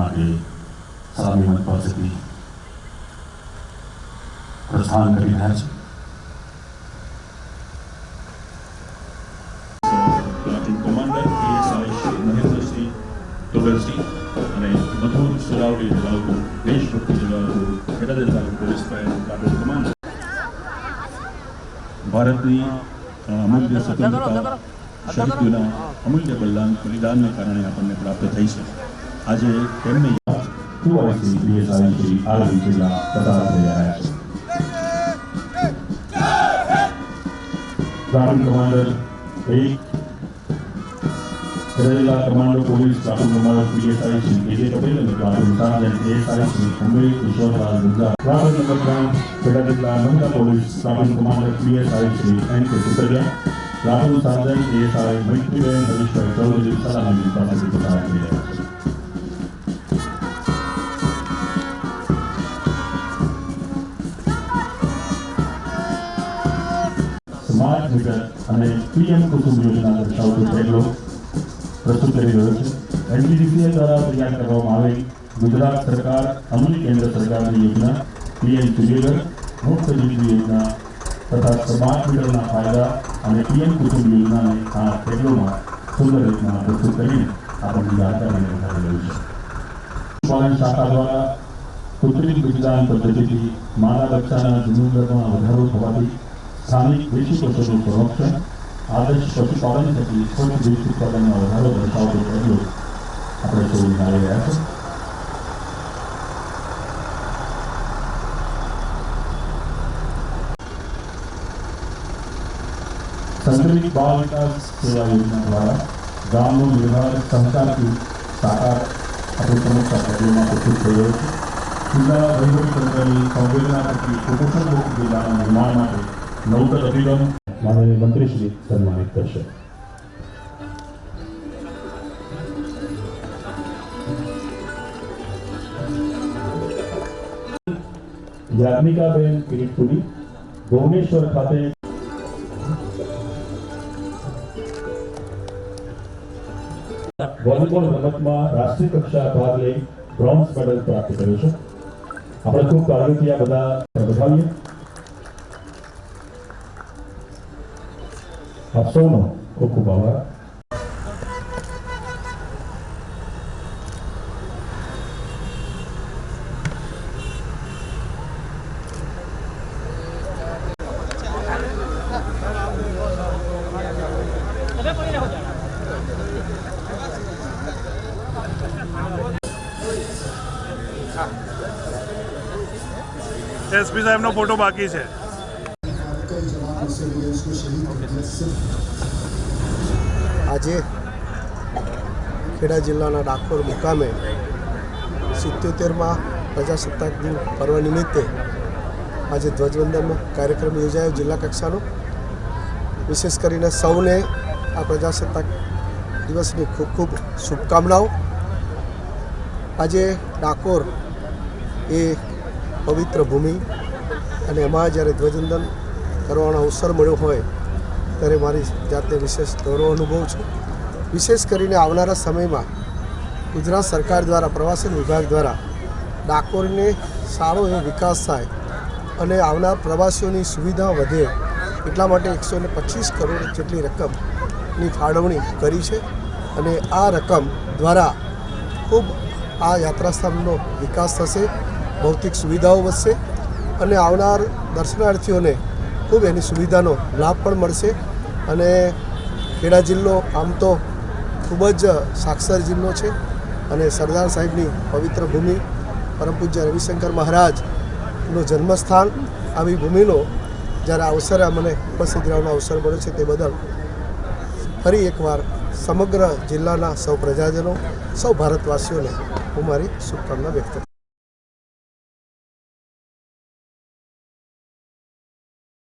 માટે સ્વામી પાસેથી પ્રસ્થાન કરી રહ્યા છે platoon commander PSI Shri Mahendrasinh Togarsinh અને મધુર સુરાવડી જણાવતું દેશભક્તિ જણાવતું ખેડા જિલ્લા પોલીસ ફાયર પ્લાટુન કમાન્ડર ભારતની અ, અમૂલ્ય સ્વતંત્રતા શહીદોના અમૂલ્ય બલિદાન બલિદાનને કારણે આપણને પ્રાપ્ત થઈ છે આજે તેમને ટુઆઈસી પીએસઆઈ શ્રી આરવી જિલ્લા પસાર થઈ રહ્યા છે પ્લાટુન કમાન્ડર એક કરેલા કમાન્ડો પોલીસ પ્લાટુન શ્રી કેજે પટેલ અને platoon sergeant ASI Shri Umesh Ishwarlal Gunja platoon number police platoon commander PSI Shri N K Sutariya platoon sergeant ASI Maitriben Harishbhai Chaudhari, સલામતી પાસેથી પસાર રહ્યા છે સ્માર્ટ મીટર અને પીએમ કુસુમ યોજના દર્શાવતો પહેલો પ્રસ્તુત કરી રહ્યો છે એનડીડીસીએ દ્વારા તૈયાર કરવામાં આવેલ ગુજરાત સરકાર અમલી કેન્દ્ર સરકારની યોજના પીએમ સૂર્યઘર મુક્ત વીજળી યોજના તથા સ્માર્ટ મીટરના ફાયદા અને પીએમ કુસુમ યોજનાને આ પહેલોમાં સુંદર રીતના પ્રસ્તુત કરીને આપણને જાણકારી વધારી રહ્યું છે પાલન શાખા દ્વારા કૃત્રિમ વિજ્ઞાન પદ્ધતિથી માતા જન્મ દરમાં વધારો થવાથી સ્થાનિક દેશી પશુનું સંરક્ષણ આદર્શ પશુપાલન થકી સ્વચ્છ દેશ ઉત્પાદનમાં વધારો દર્શાવતો પહેલો આપણે સૌ નિહાળી રહ્યા છે સંકલિત બાળ વિકાસ સેવા યોજના દ્વારા ગામનો નિર્માણ સહકારથી સાકાર આપણે સમક્ષ આ પ્રસ્તુત થઈ છે જિલ્લા વહીવટીતંત્રની સંવેદના થકી મુક્ત જિલ્લાના નિર્માણ માટે નવતર અભિગમ માનનીય મંત્રીશ્રી સન્માનિત કરશે. યાજ્ઞિકાબેન કિરીટપુરી ભુવનેશ્વર ખાતે વોલીબોલ રમતમાં રાષ્ટ્રીય કક્ષા ભાગ લઈ બ્રોન્ઝ મેડલ પ્રાપ્ત કર્યો છે. આપણે ખૂબ કાળજીથી આ બધા બતાવીએ આપ સૌનો ખૂબ ખૂબ એસપી સાહેબનો ફોટો બાકી છે. આજે ખેડા જિલ્લાના ડાકોર મુકામે સિત્યોતેરમાં પ્રજાસત્તાક દિન પર્વ નિમિત્તે આજે ધ્વજવંદનનો કાર્યક્રમ યોજાયો જિલ્લા કક્ષાનો. વિશેષ કરીને સૌને આ પ્રજાસત્તાક દિવસની ખૂબ ખૂબ શુભકામનાઓ. આજે ડાકોર એ પવિત્ર ભૂમિ અને એમાં જ્યારે ધ્વજવંદન કરવાનો અવસર મળ્યો હોય, ત્યારે મારી જાતને વિશેષ ગૌરવ અનુભવ છું. વિશેષ કરીને આવનારા સમયમાં ગુજરાત સરકાર દ્વારા, પ્રવાસન વિભાગ દ્વારા ડાકોરને સારો એવો વિકાસ થાય અને આવનાર પ્રવાસીઓની સુવિધા વધે, એટલા માટે એકસો પચીસ કરોડ જેટલી રકમની ફાળવણી કરી છે અને આ રકમ દ્વારા ખૂબ આ યાત્રાસ્થાનનો વિકાસ થશે, ભૌતિક સુવિધાઓ વધશે અને આવનાર દર્શનાર્થીઓને ખૂબ એની સુવિધાનો લાભ પણ મળશે અને ખેડા જિલ્લો આમ તો ખૂબ જ સાક્ષર જિલ્લો છે અને સરદાર સાહેબની પવિત્ર ભૂમિ પરમ પૂજ્ય રવિશંકર મહારાજનું જન્મસ્થાન આવી ભૂમિનો જ્યારે અવસરે મને ઉપસ્થિત રહેવાનો અવસર મળ્યો છે તે બદલ ફરી એકવાર સમગ્ર જિલ્લાના સૌ પ્રજાજનો, સૌ ભારતવાસીઓને હું મારી શુભકામના વ્યક્ત